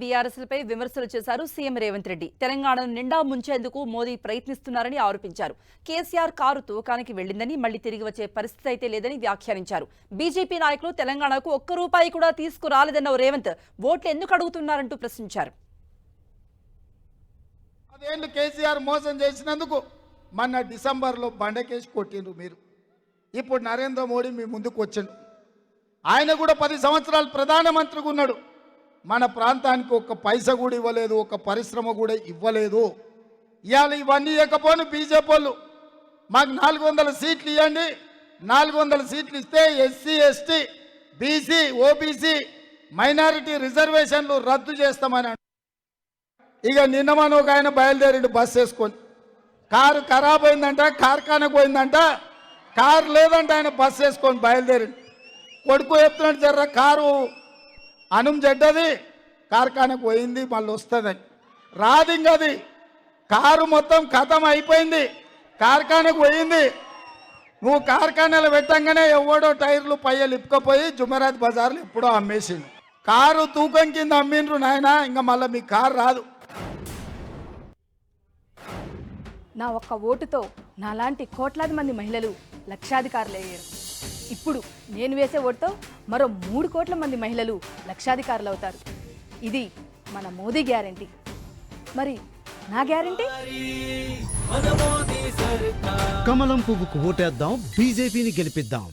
బీఆర్ఎస్లపై విమర్శలు చేశారు సీఎం రేవంత్ రెడ్డి. తెలంగాణను నిండా ముంచేందుకు మోదీ ప్రయత్నిస్తున్నారని ఆరోపించారు. కేసీఆర్ కారు తూకానికి వెళ్ళిందని మళ్ళీ తిరిగి వచ్చే పరిస్థితి అయితే లేదని వ్యాఖ్యానించారు. బీజేపీ నాయకులు తెలంగాణకు ఒక్క రూపాయి కూడా తీసుకురాలేదన్న రేవంత్. ఓట్లు ఎందుకు అడుగుతున్నారంటూ ప్రశ్నించారు. కేసీఆర్ మోసం చేసినందుకు మొన్న డిసెంబర్లో బండకేసి కొట్టిండ్రు మీరు. ఇప్పుడు నరేంద్ర మోడీ మీ ముందుకు వచ్చిండు. ఆయన కూడా పది సంవత్సరాలు ప్రధానమంత్రిగా ఉన్నాడు. మన ప్రాంతానికి ఒక పైస కూడా ఇవ్వలేదు ఒక పరిశ్రమ కూడా ఇవ్వలేదు. ఇవాళ ఇవన్నీ ఇవ్వకపోను బీజేపీ వాళ్ళు మాకు నాలుగు వందల సీట్లు ఇవ్వండి నాలుగు వందల సీట్లు ఇస్తే SC ST BC OBC minority రిజర్వేషన్లు రద్దు చేస్తామని ఇక నిన్న మన ఒక ఆయన బయలుదేరిండు బస్ వేసుకొని. కారు ఖరాబ్ అయిందంట కార్ఖానకు పోయిందంట కారు లేదంట ఆయన బస్ వేసుకొని బయలుదేరిండు. కొడుకు చెప్తున్నాడు జర్ర కారు అనుం చెడ్డది కార్ఖానకు పోయింది మళ్ళీ వస్తుంది. రాదు ఇంక కారు మొత్తం ఖతం అయిపోయింది కార్ఖానకు పోయింది. నువ్వు కార్ఖానాలు పెట్టంగానే ఎవడో టైర్లు పయ్యలు ఇప్పుకపోయి జుమెరాత్ బజార్లు ఎప్పుడో అమ్మేసిండు. కారు తూకం కింద అమ్మిండ్రు నాయన ఇంకా మళ్ళీ మీ కారు రాదు. నా ఒక్క ఓటుతో నాలాంటి కోట్లాది మంది మహిళలు లక్షాధికారులయ్యారు. ఇప్పుడు నేను వేసే ఓటుతో మరో మూడు కోట్ల మంది మహిళలు లక్షాధికారులు అవుతారు ఇది మన మోదీ గ్యారంటీ. మరి నా గ్యారంటీ? కమలం పువ్వుకు ఓటేద్దాం బీజేపీని గెలిపిద్దాం.